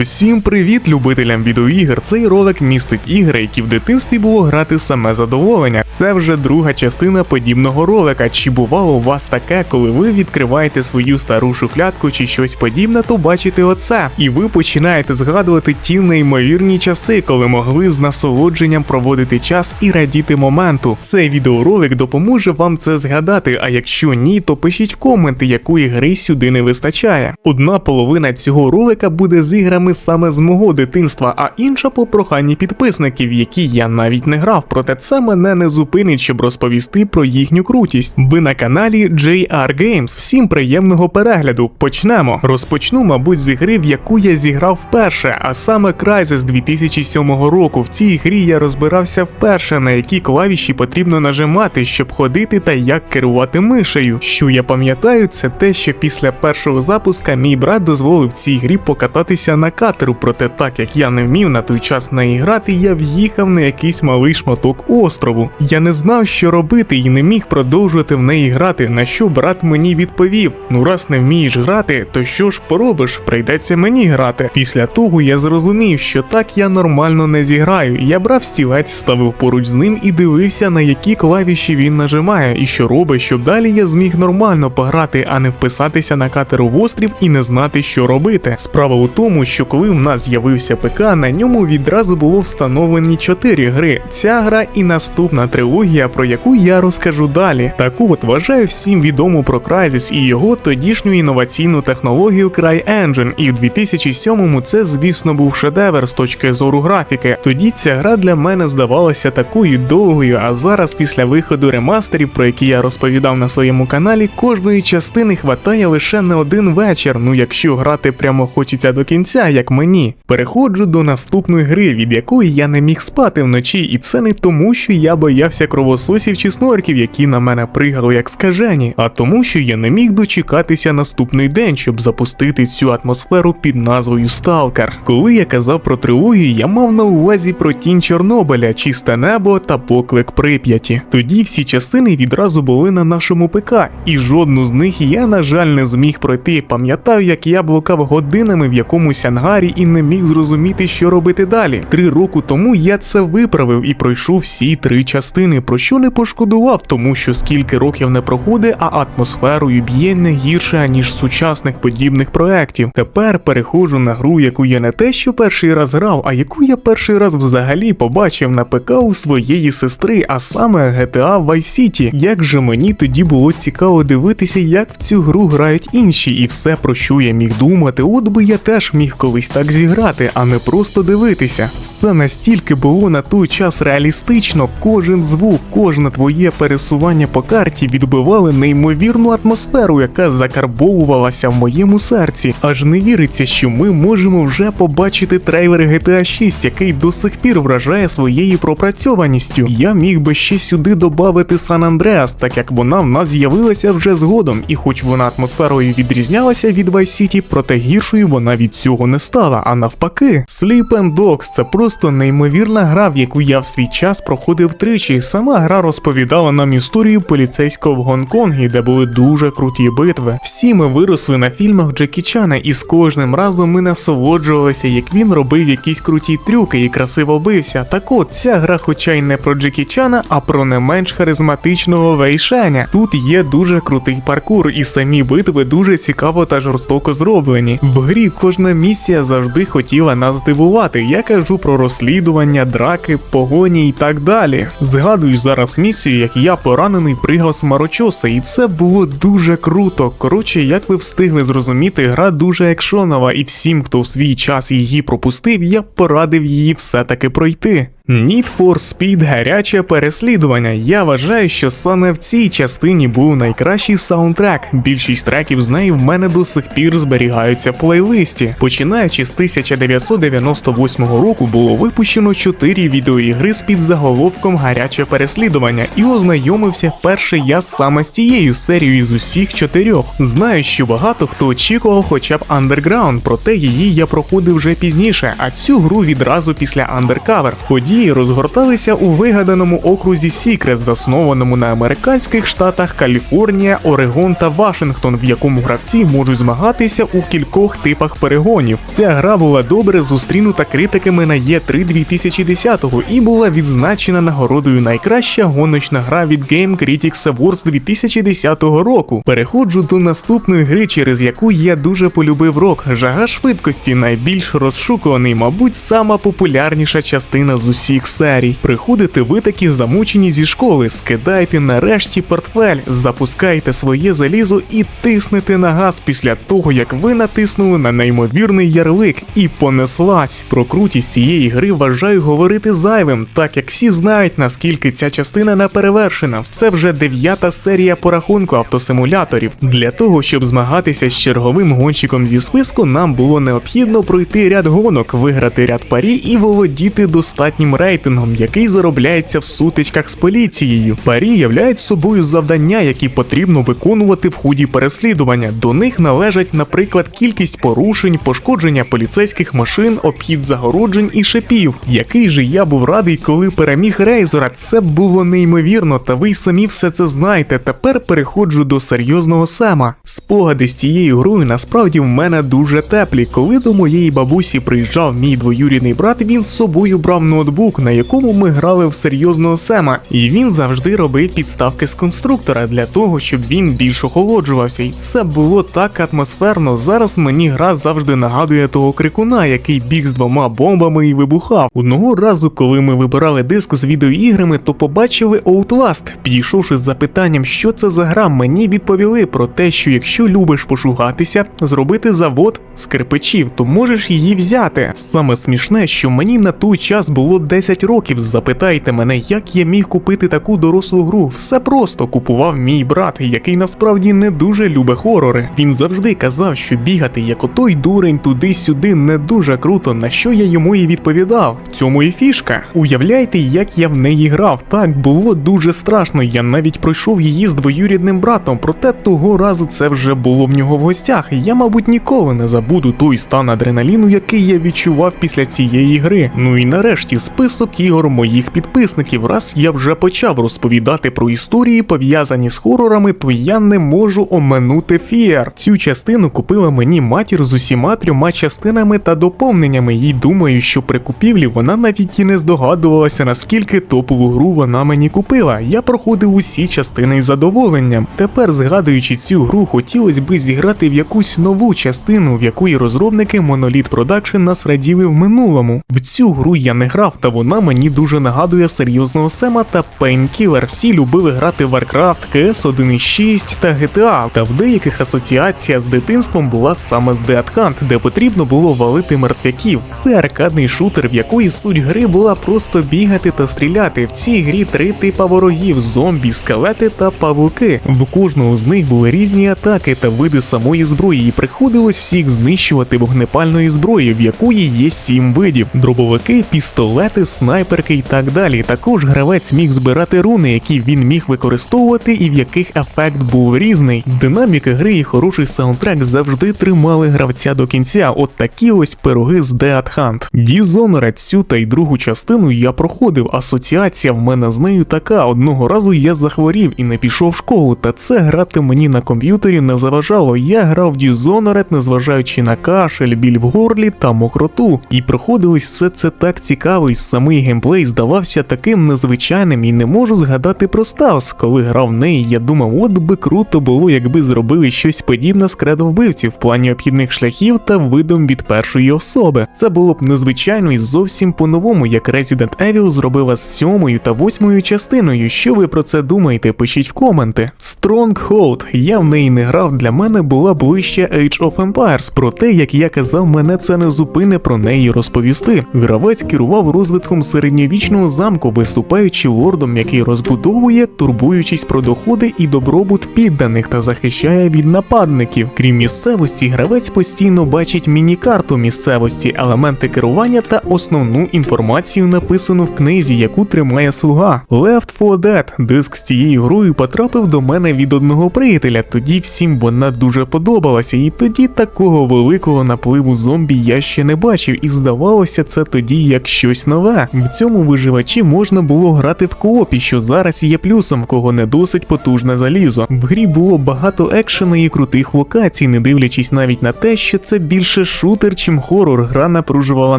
Всім привіт, любителям відеоігр. Цей ролик містить ігри, які в дитинстві було грати саме задоволення. Це вже друга частина подібного ролика. Чи бувало у вас таке, коли ви відкриваєте свою стару шухлядку чи щось подібне, то бачите оце. І ви починаєте згадувати ті неймовірні часи, коли могли з насолодженням проводити час і радіти моменту. Цей відеоролик допоможе вам це згадати. А якщо ні, то пишіть в коменти, якої гри сюди не вистачає. Одна половина цього ролика буде з іграми саме з мого дитинства, а інша по проханні підписників, які я навіть не грав. Проте це мене не зупинить, щоб розповісти про їхню крутість. Ви на каналі JR Games. Всім приємного перегляду. Почнемо. Розпочну, мабуть, з ігри, в яку я зіграв вперше, а саме Crysis 2007 року. В цій грі я розбирався вперше, на які клавіші потрібно нажимати, щоб ходити та як керувати мишею. Що я пам'ятаю, це те, що після першого запуска мій брат дозволив цій грі покататися на катеру, проте так як я не вмів на той час в неї грати, я в'їхав на якийсь малий шматок острову. Я не знав, що робити, і не міг продовжувати в неї грати. На що брат мені відповів: ну раз не вмієш грати, то що ж поробиш? Прийдеться мені грати. Після того я зрозумів, що так я нормально не зіграю. Я брав стілець, ставив поруч з ним і дивився, на які клавіші він нажимає, і що робить, щоб далі я зміг нормально пограти, а не вписатися на катеру в острів і не знати, що робити. Справа у тому, що коли в нас з'явився ПК, на ньому відразу було встановлені 4 гри. Ця гра і наступна трилогія, про яку я розкажу далі. Так от вважаю всім відомо про Crysis і його тодішню інноваційну технологію CryEngine, і в 2007-му це, звісно, був шедевр з точки зору графіки. Тоді ця гра для мене здавалася такою довгою, а зараз, після виходу ремастерів, про які я розповідав на своєму каналі, кожної частини хватає лише на один вечір. Ну якщо грати прямо хочеться до кінця, як мені. Переходжу до наступної гри, від якої я не міг спати вночі, і це не тому, що я боявся кровососів чи снорків, які на мене пригали як скажені, а тому, що я не міг дочекатися наступний день, щоб запустити цю атмосферу під назвою Сталкер. Коли я казав про трилогію, я мав на увазі про тінь Чорнобиля, чисте небо та поклик Прип'яті. Тоді всі частини відразу були на нашому ПК, і жодну з них я, на жаль, не зміг пройти. Пам'ятаю, як я блукав годинами в якомусь ангарі і не міг зрозуміти, що робити далі. Три року тому я це виправив і пройшов всі три частини, про що не пошкодував, тому що скільки років не проходить, а атмосферою б'є не гірше аніж сучасних подібних проєктів. Тепер переходжу на гру, яку я не те, що перший раз грав, а яку я перший раз взагалі побачив на ПК у своєї сестри, а саме GTA Vice City. Як же мені тоді було цікаво дивитися, як в цю гру грають інші, і все про що я міг думати, от би я теж міг колись так зіграти, а не просто дивитися. Все настільки було на той час реалістично, кожен звук, кожне твоє пересування по карті відбивали неймовірну атмосферу, яка закарбовувалася в моєму серці. Аж не віриться, що ми можемо вже побачити трейлер GTA 6, який до сих пір вражає своєю пропрацьованістю. Я міг би ще сюди додати Сан Андреас, так як вона в нас з'явилася вже згодом, і хоч вона атмосферою відрізнялася від Vice City, проте гіршою вона від цього не стала, а навпаки. Sleep and Dogs – це просто неймовірна гра, в яку я в свій час проходив тричі. Сама гра розповідала нам історію поліцейського в Гонконгі, де були дуже круті битви. Всі ми виросли на фільмах Джекі Чана, і з кожним разом ми насолоджувалися, як він робив якісь круті трюки і красиво бився. Так от ця гра, хоча й не про Джекі Чана, а про не менш харизматичного Вейшеня. Тут є дуже крутий паркур, і самі битви дуже цікаво та жорстоко зроблені. В грі кожна місія завжди хотіла нас здивувати. Я кажу про розслідування, драки, погоні і так далі. Згадую зараз місію, як я поранений пригав з Марочоса, і це було дуже круто. Коротше, як ви встигли зрозуміти, гра дуже екшонова, і всім, хто в свій час її пропустив, я порадив її все-таки пройти. Need for Speed гаряче переслідування. Я вважаю, що саме в цій частині був найкращий саундтрек. Більшість треків з неї в мене до сих пір зберігаються в плейлисті. Починаючи з 1998 року було випущено 4 відеоігри з підзаголовком Гаряче переслідування, і ознайомився вперше я саме з цією серією з усіх чотирьох. Знаю, що багато хто очікував хоча б Underground, проте її я проходив вже пізніше, а цю гру відразу після Undercover. Події події розгорталися у вигаданому окрузі Сікрет, заснованому на американських штатах Каліфорнія, Орегон та Вашингтон, в якому гравці можуть змагатися у кількох типах перегонів. Ця гра була добре зустрінута критиками на Є3 2010-го і була відзначена нагородою найкраща гоночна гра від Game Critics Awards 2010 року. Переходжу до наступної гри, через яку я дуже полюбив рок. Жага швидкості найбільш розшукуваний, мабуть, сама популярніша частина з усіх серій. Приходите ви такі замучені зі школи, скидайте нарешті портфель, запускайте своє залізо і тиснете на газ після того, як ви натиснули на неймовірний ярлик і понеслась. Про крутість цієї гри вважаю говорити зайвим, так як всі знають наскільки ця частина не перевершена. Це вже дев'ята серія по рахунку автосимуляторів. Для того, щоб змагатися з черговим гонщиком зі списку, нам було необхідно пройти ряд гонок, виграти ряд парі і володіти достатнім рейтингом, який заробляється в сутичках з поліцією. Парі являють собою завдання, які потрібно виконувати в ході переслідування. До них належать, наприклад, кількість порушень, пошкодження поліцейських машин, обхід загороджень і шипів. Який же я був радий, коли переміг Рейзора. Це було неймовірно, та ви самі все це знаєте. Тепер переходжу до серйозного сема. Спогади з цією грою насправді в мене дуже теплі. Коли до моєї бабусі приїжджав мій двоюрідний брат, він з собою брав ноутбук, на якому ми грали в серйозного сема, і він завжди робив підставки з конструктора для того, щоб він більш охолоджувався. І це було так атмосферно. Зараз мені гра завжди нагадує того крикуна, який біг з двома бомбами і вибухав. Одного разу, коли ми вибирали диск з відеоіграми, то побачили Outlast. Підійшовши з запитанням, що це за гра, мені відповіли про те, що якщо любиш пошугатися, зробити завод з кирпичів, то можеш її взяти. Саме смішне, що мені на той час було 10 років. Запитайте мене, як я міг купити таку дорослу гру. Все просто купував мій брат, який насправді не дуже любить хорори. Він завжди казав, що бігати як отой дурень туди-сюди не дуже круто, на що я йому і відповідав. В цьому і фішка. Уявляйте, як я в неї грав. Так було дуже страшно. Я навіть пройшов її з двоюрідним братом, проте того разу це вже було в нього в гостях. Я, мабуть, ніколи не забуду той стан адреналіну, який я відчував після цієї гри. Ну і нарешті список ігор моїх підписників. Раз я вже почав розповідати про історії, пов'язані з хорорами, то я не можу оминути Фіар. Цю частину купила мені матір з усіма трьома частинами та доповненнями, і думаю, що при купівлі вона навіть і не здогадувалася, наскільки топову гру вона мені купила. Я проходив усі частини із задоволенням. Тепер, згадуючи цю гру, хотілося би зіграти в якусь нову частину, в якої розробники Monolith Production нас раділи в минулому. В цю гру я не грав, та вона мені дуже нагадує серйозного Сема та Painkiller. Всі любили грати в Warcraft, CS 1.6 та GTA, та в деяких асоціація з дитинством була саме з Dead Hunt, де потрібно було валити мертвяків. Це аркадний шутер, в якої суть гри була просто бігати та стріляти. В цій грі три типа ворогів: зомбі, скелети та павуки. В кожного з них були різні атаки та види самої зброї, і приходилось всіх знищувати вогнепальною зброєю, в якої є сім видів: дробовики, пістолети, снайперки і так далі. Також гравець міг збирати руни, які він міг використовувати, і в яких ефект був різний. Динаміка гри і хороший саундтрек завжди тримали гравця до кінця. От такі ось пироги з Dead Hunt. Dishonored цю та й другу частину я проходив. Асоціація в мене з нею така. Одного разу я захворів і не пішов в школу, та це грати мені на комп'ютері не заважало. Я грав в Dishonored, незважаючи на кашель, біль в горлі та мокроту. І проходилось все це так цікаво, і самий геймплей здавався таким незвичайним і не можу згадати про Стаус. Коли грав в неї, я думав, от би круто було, якби зробили щось подібне з кредо вбивців в плані обхідних шляхів та видом від першої особи. Це було б незвичайно і зовсім по-новому, як Resident Evil зробила з сьомою та восьмою частиною. Що ви про це думаєте? Пишіть в коменти. Stronghold. Я в неї не грав, для мене була ближче Age of Empires. Проте, як я казав, мене це не зупине про неї розповісти. Гравець керував розвитком середньовічного замку, виступаючи лордом, який розбудовує, турбуючись про доходи і добробут підданих та захищає від нападників. Крім місцевості, гравець постійно бачить міні-карту місцевості, елементи керування та основну інформацію, написану в книзі, яку тримає слуга. Left 4 Dead. Диск з цією грою потрапив до мене від одного приятеля. Тоді всім вона дуже подобалася, і тоді такого великого напливу зомбі я ще не бачив, і здавалося це тоді як щось нове. Нове. В цьому виживачі можна було грати в коопі, що зараз є плюсом, кого не досить потужне залізо. В грі було багато екшена і крутих локацій, не дивлячись навіть на те, що це більше шутер, чим хорор, гра напружувала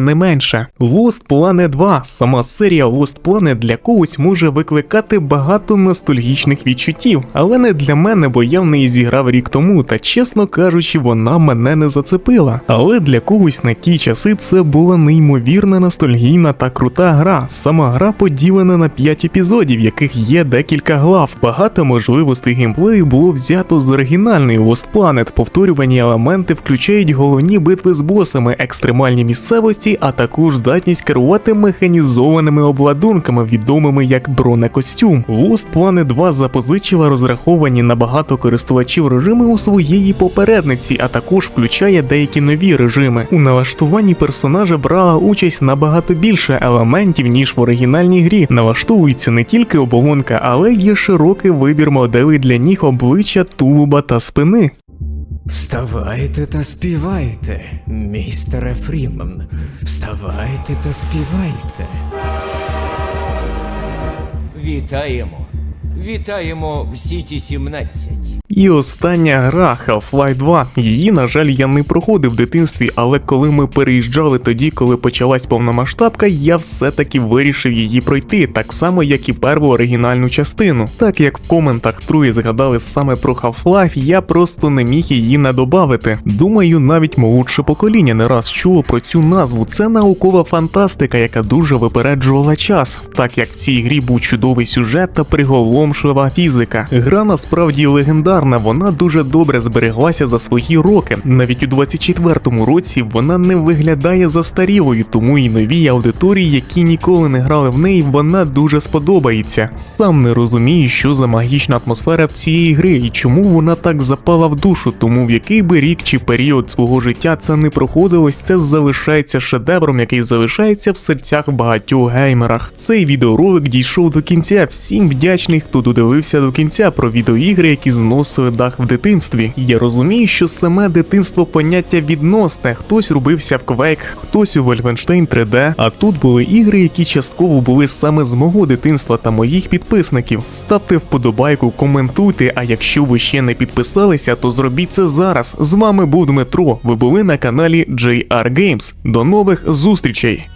не менше. Lost Planet 2. Сама серія Lost Planet для когось може викликати багато ностальгічних відчуттів, але не для мене, бо я в неї зіграв рік тому, та чесно кажучи, вона мене не зацепила. Але для когось на ті часи це була неймовірна ностальгійна та крута гра. Сама гра поділена на 5 епізодів, яких є декілька глав. Багато можливостей геймплею було взято з оригінальної Lost Planet. Повторювані елементи включають головні битви з босами, екстремальні місцевості, а також здатність керувати механізованими обладунками, відомими як бронекостюм. Lost Planet 2 запозичила розраховані на багато користувачів режими у своєї попередниці, а також включає деякі нові режими. У налаштуванні персонажа брала участь набагато більше елементів, ніж в оригінальній грі. Налаштовується не тільки оболонка, але є широкий вибір моделей для ніг, обличчя, тулуба та спини. Вставайте та співайте, містере Фріман. Вставайте та співайте. Вітаємо! Вітаємо в Сіті 17. І остання гра Half-Life 2. Її, на жаль, я не проходив в дитинстві, але коли ми переїжджали тоді, коли почалась повномасштабка, я все-таки вирішив її пройти, так само, як і перву оригінальну частину. Так як в коментах троє згадали саме про Half-Life, я просто не міг її не добавити. Думаю, навіть молодше покоління не раз чуло про цю назву. Це наукова фантастика, яка дуже випереджувала час, так як в цій грі був чудовий сюжет та приголомшлива фізика. Гра насправді легендарна, вона дуже добре збереглася за свої роки. Навіть у 24-му році вона не виглядає застарілою, тому і новій аудиторії, які ніколи не грали в неї, вона дуже сподобається. Сам не розумію, що за магічна атмосфера в цієї гри і чому вона так запала в душу, тому в який би рік чи період свого життя це не проходилось, це залишається шедевром, який залишається в серцях багатьох геймерах. Цей відеоролик дійшов до кінця. Всім вдячний, хто додивився до кінця про відеоігри, які зносили дах в дитинстві. Я розумію, що саме дитинство поняття відносне. Хтось рубився в Quake, хтось у Wolfenstein 3D, а тут були ігри, які частково були саме з мого дитинства та моїх підписників. Ставте вподобайку, коментуйте. А якщо ви ще не підписалися, то зробіть це зараз. З вами був Дмитро. Ви були на каналі JR Games. До нових зустрічей!